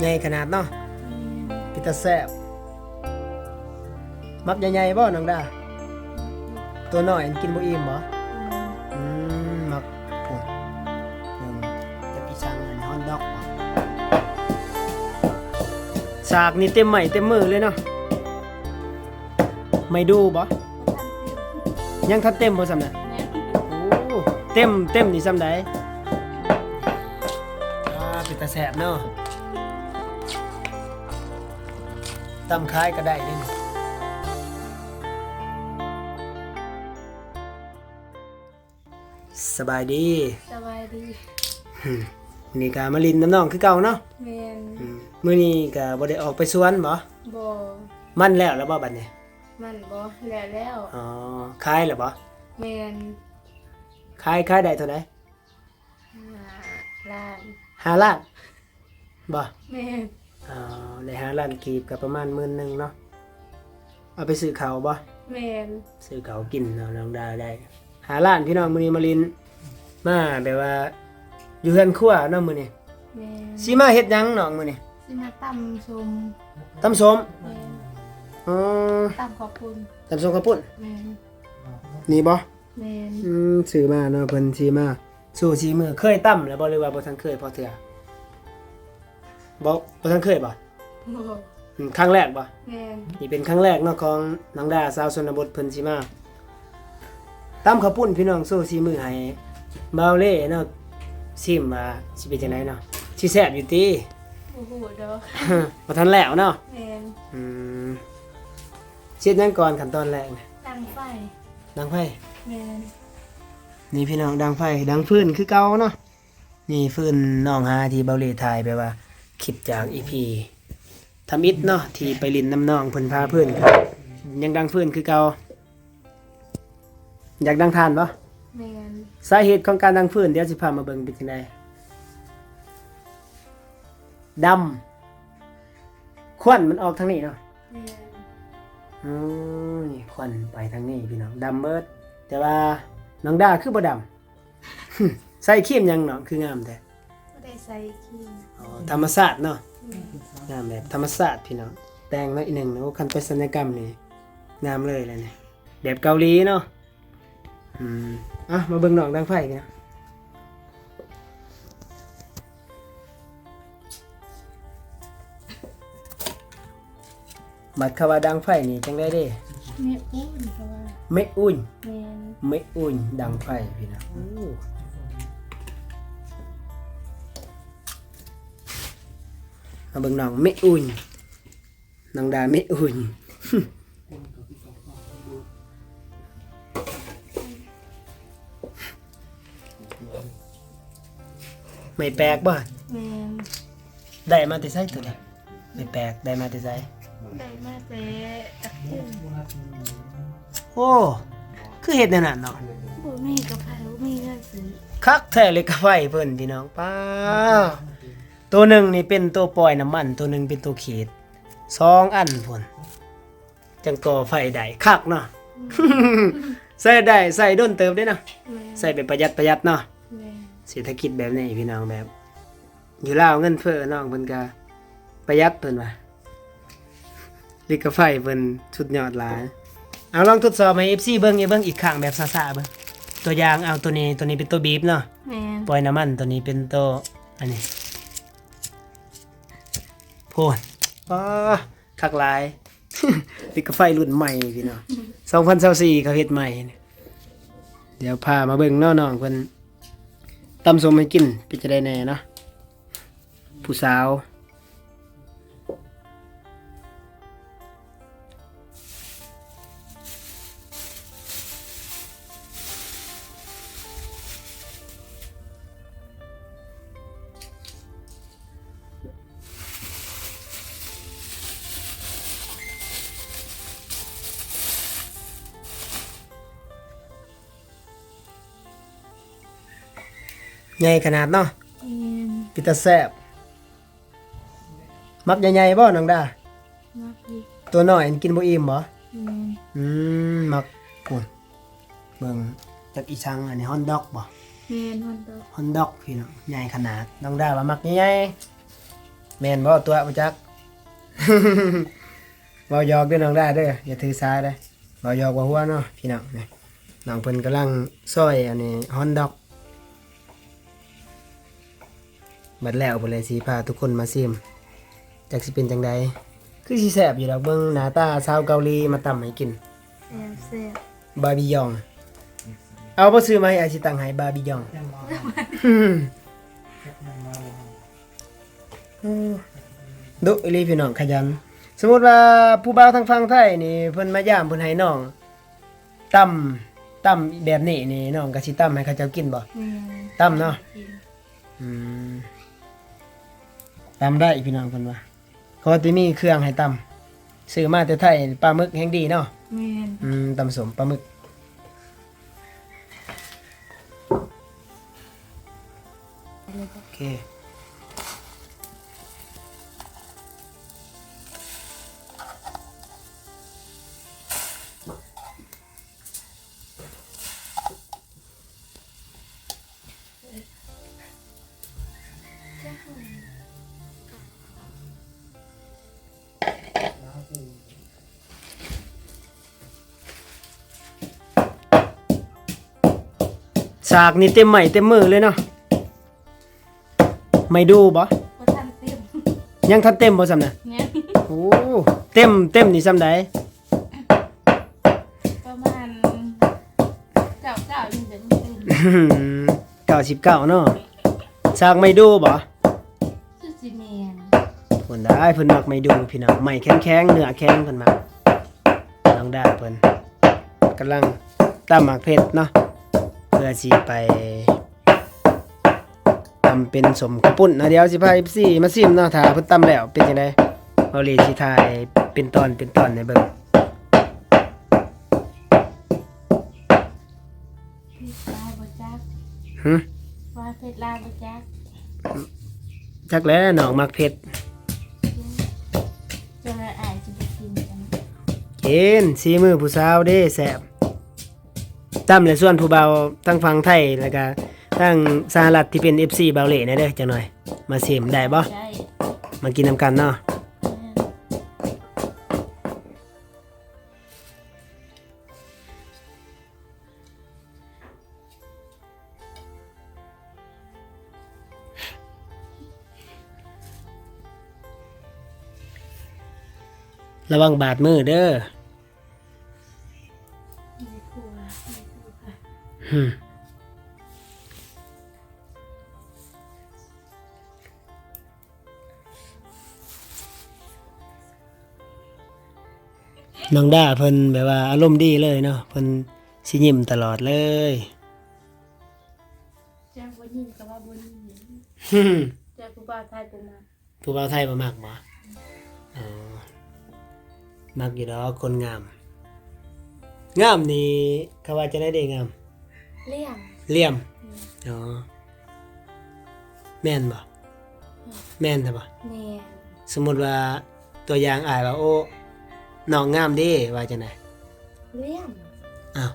ใหญ่ขนาดเนาะพิตาแซบมักใหญ่ๆบ่น้องดา ตัวน้อยอันกินบ่อิ่มบ่อืมมักโอ้ยเบิ่งจะกี่ช่างอันฮอนดอกบ่สากนี่เต็มใหม่เต็มมือเลยเนาะไม่ดูบ่ยังทันเต็มบ่ซำน่ะโอ้เต็มเต็มนี่ซ้ำใดอ่าเป็นตาแสบเนาะ ตำคล้ายก็ได้เด่นสบายดี สบายดีหึนี่ก็มาลินน้ำน้องคือเก่าเนาะแมนอืมมื้อนี้ก็บ่ได้ออกไปสวนบ่บ่มันแล้วแล้วบ่บัดนี้มันบ่แล้วแล้วอ๋อคายแล้วบ่แมนคายคายได้เท่าไหร่ห้าล้านห้าล้านบ่แมน อ๋อได้ห้าล้านกีบก็ประมาณหมื่นหนึงเนาะเอาไปซื้อข้าวบ่แมนซื้อเขาวกินเนาะน้องดาวได้ หาร้านพี่น้องมื้อนี้มาลินมาแบบว่า อยู่เฮือนครัวเนาะมื้อนี้แมนสิมาเฮ็ดหยังน้องมื้อนี้สิมาตำชมตำส้มแมนอ๋อตำขอบคุณตำส้มข้าวปุ้นแมนนี่บ่แมนอืมซื้อมาเนาะเพิ่นสิมา สู่สีมือเคยตำแล้วบ่หรือว่าบ่ทันเคยพอเทื่อ บ่บ่ทันเคยบ่บ่อืมครั้งแรกบ่แมนนี่เป็นครั้งแรกเนาะของน้องดาสาวชนบทเพิ่นสิมาตำข้าวปุ้นพี่น้องสู้สีมือให้เบาเล่เนาะซิมว่าสิเป็นจังไดเนาะสิแซ่บอยู่ติ โอ้โหดอกบ่ทันแล้วเนาะแมนอืมเช็ดหยังก่อนขั้นตอนแรกนะตั้งไฟดังไฟ แมนนี่พี่น้องดังไฟดังฟืนคือเก่าเนาะนี่ฟืนน้องหาที่เบาเลถ่ายไปว่า คลิปจากอีพีทำอิฐเนาะที่ไปลินน้ำน้องเพิ่นพาเพื่อนยังดังฟืนคือเก่าอยากดังทานปะแมนสาเหตุของการดังฟืนเดี๋ยวสิพามาเบิ่งเป็นจังไดดำควันมันออกทางนี้เนาะแมนอืมนี่ควันไปทางนี้พี่น้องดำเบิด แต่ว่าน้องดาคือบ่ดำ ใส่ครีมหยังเนาะคืองามแต่บ่ ได้ใส่ครีมอ๋อธรรมศาสตร์เนาะแมนงามแบบธรรมศาสตร์พี่น้องแต่งน้อยหนึ่งเนาะคันไปศัลยกรรมนี่งามเลยเลยเนี่ยแบบเกาหลีเนาะอืมอะมาเบิ่งน้องดังไฟกันนะบัดคำว่าดังไฟนี่จังได้เด้แม่อุ่นเพราะว่าไม่อุ่นแมนไม่อุ่นดังไฟพี่นะ เบิ่งน้องไม่อุ่นน้องดาไม่อุ่นไม่แปลกบ่แมนได้มาแต่ไสตัวนี้ไม่แปลกได้มาแต่ไสได้มาแต่ตักตึ้งโอ้คือเฮ็ดแนวนั้นเนาะบ่มีกระเพราบ่มีเงินซื้อคักแท้เลยกาไฟเพิ่นพี่น้องป้า ตัวหนึ่งนี่เป็นตัวปล่อยน้ำมัน ตัวหนึ่งเป็นตัวขีดสองอันพุ่นจังก่อไฟได้คักเนาะ ใส่ได้ใส่ด้นเติมได้เนาะแม่ใส่แบบประหยัดประหยัดเนาะแม่เศรษฐกิจแบบนี้พี่น้องแบบ อยู่ลาวเงินเฟ้อน้องเพิ่นก็ประหยัดเพิ่นว่าลิกาไฟเพิ่นสุดยอดหลายเอาลองทดสอบให้ FC เบิ่งอย่าเบิ่งอีกครั้งแบบซ่าๆเบิ่งตัวอย่างเอาตัวนี้ตัวนี้เป็นตัวบีบเนาะแม่ปล่อยน้ำมันตัวนี้เป็นตัวอันนี้โพนป้าคักหลายติดกาไฟรุ่นใหม่พี่น้องพันสิบสี่เขาเฮ็ดใหม่ เดี๋ยวพามาเบิ่งน้องๆเพิ่นตำสมให้กินเป็นจะได้แน่เนาะผู้สาว ใหญ่ขนาดเนาะแม่นปิตาแซบมักใหญ่ๆบ่น้องดามักดีตัวน้อยอันกินบ่อิ่มบ่แม่นอืมมักปุ่นเบิ่งจากอีชังอันนี้ฮอนดอกบ่แม่นฮอนดอกฮอนดอกพี่น้องใหญ่ขนาดน้องดาว่ามักใหญ่แม่นบ่ตัวบ่จักเว้าหยอกเด้อน้องได้เด้ออย่าถือสาเด้อเว้าหยอกว่าหัวเนาะพี่น้องนี่น้องเพิ่นกำลังซอยอันนี้ฮอนดอก บัดแล้วเพิ่นเลยสิพาทุกคนมาซิมจักสิเป็นจังใดคือสิแซ่บอยู่ดอกเบิ่งหน้าตาชาวเกาหลีมาตำให้กินแซ่บแซ่บบาร์บียอง เอาบ่ซื้อมาให้อาชิตังให้บาร์บียองดุอีหลีพี่น้องขยัน สมมุติว่าผู้บ่าวทางฝั่งไทยนี่เพิ่นมายามเพิ่นให้น้องตำตำแบบนี้นี่น้องก็สิตำให้เขาเจ้ากินบ่แม่นตำเนาะกินอืม ตำได้พี่น้องเพิ่นว่าเขาว่าสิมีเครื่องให้ตำซื้อมาแต่ไทยปลาหมึกแห่งดีเนาะแม่นอืมตำสมปลาหมึกโอเคากนี่เต็มใหม่เต็มมือเลยเนาะไม่ดูบ่บ่ทันเต็มยังทันเต็มบ่ซำน่ะแม่นโอ้เต็มเต็มนี่ซำใดประมาณเก้าเก้ายังจะไม่เต็มเก้าสิบเก้าเนาะสากไม่ดูบ่คือสิแม่นเพิ่นได้เพิ่นมักไม่ดูพี่น้องไม่แข็งๆเนื้อแข็งเพิ่นมักน้องดาเพิ่นกำลังตำหมากเพชรเนาะ เพื่อสิไปตำเป็นสมกระปุ่นนะเดี๋ยวสิพา FC มาซิมเนาะถ้าเพิ่นตำแล้วเป็นจังไดเอาเลยสิถ่ายเป็นตอนเป็นตอนให้เบิ่งเพชรลายบ่จักหึว่าเพชรลายบ่จักจักแล้วน้องมักเพชรจะละอายจะไปกินกันเห็นสีมือผู้สาวเด้แซ่บ ตำและส่วนผู้เบาทั้งฝั่งไทยแล้วก็ทั้งสหรัฐที่เป็น FC เบาเหล่นะเด้อจังหน่อย มาซิมได้บ่ได้มากินนำกันเนาะแม่นระวังบาดมือเด้อ ไม่กลัวไม่กลัวค่ะหึน้องด้าเพิ่นแบบว่าอารมณ์ดีเลยเนาะเพิ่นสิยิ้มตลอดเลยจ้าบ่ยิงก็ว่าบ่ยิงหึจ้าผู้บ่าวไทยบ่มาผู้บ่าวไทยบ่มักบ่อ๋อมักอยู่ดอกคนงาม งามนี่เขาว่าจะได้เด้งามเลี่ยมเหลี่ยมอืมอ๋อแม่นบ่แม่นใช่บ่แม่นสมมุติว่าตัวอย่างอายว่าโอ้น้องงามเด้ว่าจังได๋เลี่ยมอ้าว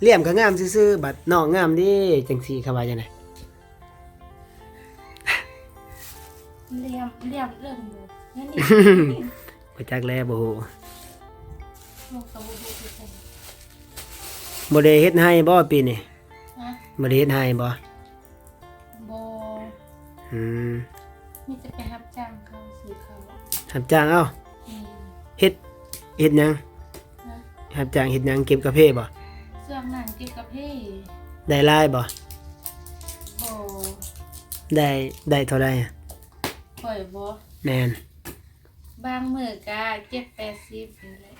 เหลี่ยมก็งามซื่อๆบัดน้องงามเด้จังซี่เขาว่าจังได๋เลี่ยมเลี่ยมเริ่มอยู่นั่นนี่บ่จักแลบ่ฮู้มองกั บบ่บ่คือกันบ่ได้เฮ็ดให้บ่ปีนี้ฮะบ่ได้เฮ็ดให้บ่บ่อืมมีแต่ไปรับจ้างเขาซื้อเขารับจ้างเอ้าอืมเฮ็ดเฮ็ดหยังฮะรับจ้างเฮ็ดหยังเก็บกาแฟบ่เสื้อหนังเกี่ยวกับเพ่ได้หลายบ่บ่ได้ได้เท่าใดอะข่อยบ่แม่นบางมื้อก็เจ็ดแปดสิบนี่แหละเออ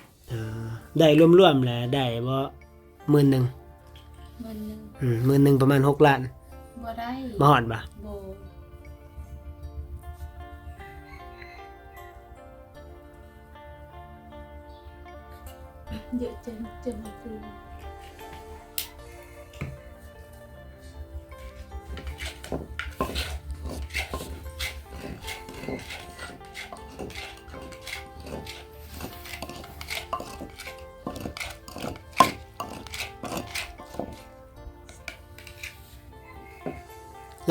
ได้รวมๆแล้วได้บ่หมื่นหนึงมื้อหนึงอืมหมื่นหนึงประมาณ6ล้านบ่ได้บ่ฮอดบ่บ่เยอะจนจนไม่คืน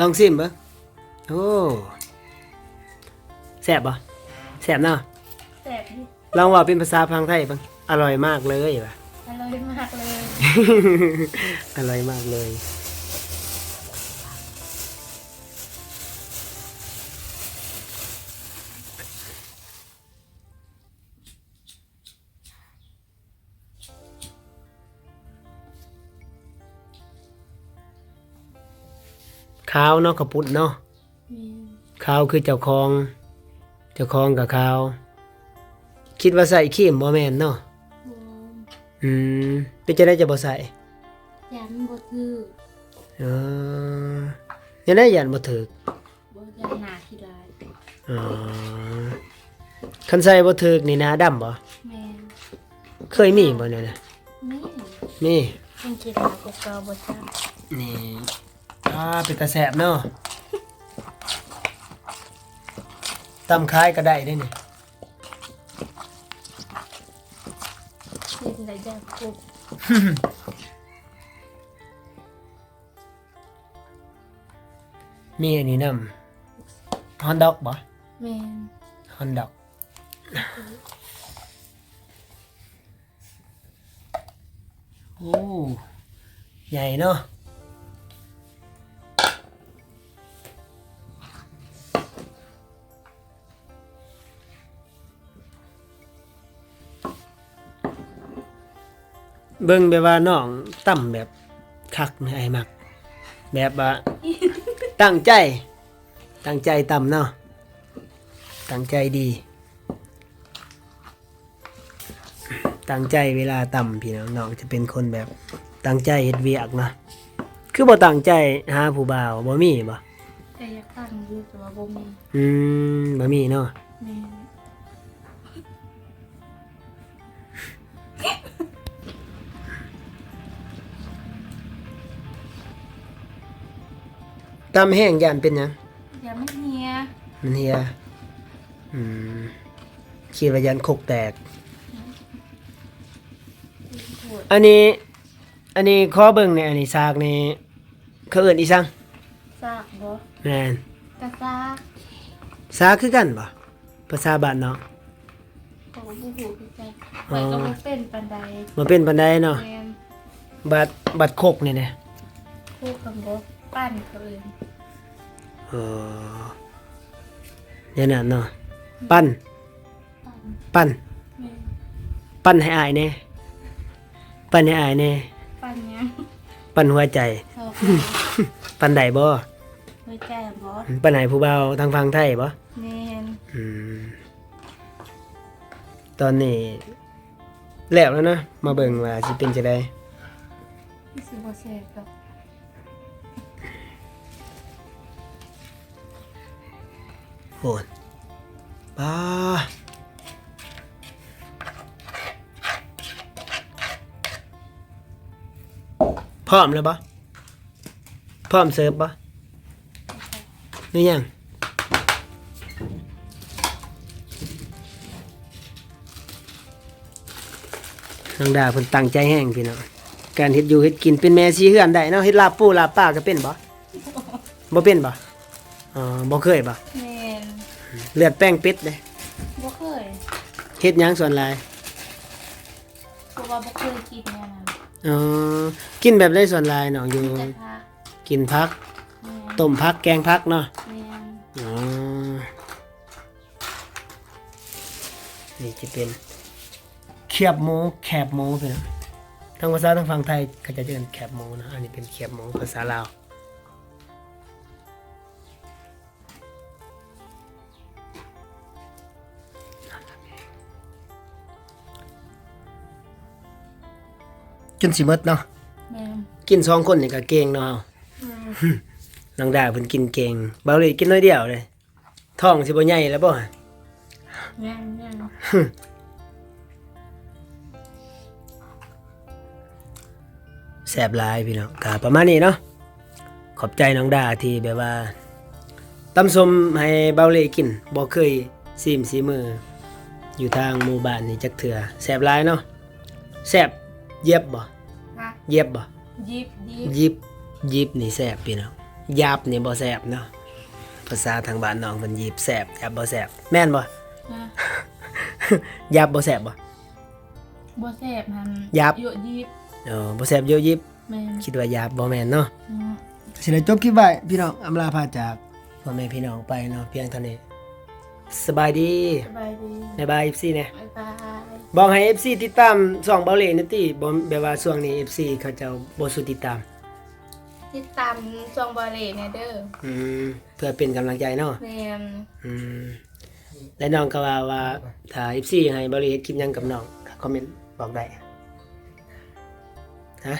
ลองซิมเบิ่งโอ้แซ่บบ่แซ่บเนาะแสบดิลองว่าเป็นภาษาพังไทยบ้างอร่อยมากเลยว่ะ อร่อยมากเลย อร่อยมากเลย ข้าวเนาะกระปุดเนาะแม่นข้าวคือเจ้าของ เจ้าของกับข้าว คิดว่าใส่ขี้มบ่แม่นเนาะบ่อืมเป็นจะได้จะบ่ใส่ยันบ่ถือเออยังได้ยันบ่ถึกบ่ยันหนาขี้ลายอ๋อคันใส่บ่ถึกนี่หนาดำบ่แม่นเคยมีบ่เนี่ยนะนี่มีต้องกินหนากบเกาบ่จ้านี่ อ่าเป็นตาแสบเนาะตำคล้ายก็ได้ได้นี่กินได้ยากกบมีอันนี้นำฮอนดอกบ่แม่นฮอนดอกโอ้ใหญ่เนาะ เบิ่งแบบว่าน้องต่ำแบบคักนะไอ้มัก แบบว่า ตั้งใจ ตั้งใจต่ำเนาะตั้งใจดี ตั้งใจเวลาต่ำพี่น้องน้องจะเป็นคนแบบตั้งใจเฮ็ดเวียกเนาะคือบ่ตั้งใจหาผู้บ่าวบ่มีบ่แต่อยากตั้งอยู่แต่ว่าบ่มีอืมบ่มีเนาะแม่น ต่ำแห้งย่านเป็นหยังอย่าไม่เฮียมันเฮียอืมคิดว่ายันคกแตกปวดอันนี้ อันนี้ขอเบิ่งเนี่ยอันนี้ซากนี่เขาเอิ้นอีสังซากบ่แม่นกระซากซากคือกันบ่ภาษาบ้านเนาะก็บ่ฮู้คือกันไว้ก็บ่เป็นปานใดบ่เป็นปานใดเนาะแม่นบัดบัดคกนี่แหละคู่กับบ่ ปั้นเขาเอิ้นเออเดี๋ยวนั้นเนาะปั้น ปั้นปั้น แม่นปั้นให้อายแน่ปั้นให้อายแน่ปั้นหยังปั้นหัวใจชอบปั้นได้บ่หัวใจบ่ปั้นให้ผู้เบาทางฟังไทยบ่แม่นอืมตอนนี้แล้วแล้วนะมาเบิ่งว่าสิเป็นจังไดสิบ่แซ่บดอก โหดป้าพร้อมแล้วบ่พร้อมเสิร์ฟบ่หรือยังน้องดาเพิ่นตั้งใจแห้งพี่น้องการเฮ็ดอยู่เฮ็ดกินเป็นแม่ซีเฮือนได้เนาะเฮ็ดลาบปูลาบป้าก็เป็นบ่บ่เป็นบ่อ๋อบ่เคยบ่ เลือดแป้งเป็ดเด้บ่เคยเฮ็ดหยังส่วนหลายเพราะว่าบ่เคยกินแนวนั้นอ๋อกินแบบได้ส่วนหลายน้องอยู่ แต่พระกินผัก แม่นต้มผักแกงผักเนาะ แม่นอ๋อ นี่จะเป็นเขียบหมูแคบหมูพี่น้องทั้งภาษาทั้งฝั่งไทยก็จะเรียกแคบหมูนะ อันนี้เป็นเขียบหมูภาษาลาว จนสิหมดเนาะแม่นกินสองคนนี่ก็เก่งเนาะแม่นน้องดาเพิ่นกินเก่งเบาเลยกินน้อยเดียวเลยท้องสิบ่ใหญ่แล้วบ่แม่นแม่นแซ่บหลายพี่น้องก็ประมาณนี้เนาะขอบใจน้องดาที่แบบว่าตำส้มให้เบาเลยกินบ่เคยซิมสีมือ อยู่ทางหมู่บ้านนี่จักเถื่อแซ่บหลายเนาะแซ่บ เย็บบ่ฮะเย็บบ่ยิบยิบยิบยิบนี่แซ่บพี่น้องยับนี่บ่แซ่บเนาะภาษาทางบ้านน้องเพิ่นหยิบแสบยับบ่แสบแม่นบ่นะยับบ่แสบบ่บ่แสบหันยับเยอะยิบเออบ่แสบเยอะยิบ แม่นคิดว่ายับบ่แม่นเนาะ เนาะ สิได้จบคลิปไว้พี่น้องอำลาพาจากพ่อแม่พี่น้องไปเนาะเพียงเท่านี้ สบายดี สบายดี บ๊ายบาย FC เนี่ย บ๊ายบาย บอกให้ FC ติดตามช่องเบาเหล่นี่ติบ่แบบว่าช่วงนี้ FC เขาเจ้าบ่สุติดตาม ติดตามซองบาเล่เนี่ยเด้ออืมเพื่อเป็นกำลังใจเนาะแม่นอืมและน้องก็ว่าว่าถ้า FC ให้เบาเหล่เฮ็ดคลิปหยังกับน้องก็คอมเมนต์บอกได้ฮะ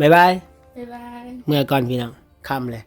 บ๊ายบาย บ๊ายบาย เมื่อก่อนพี่น้องค่ำเลย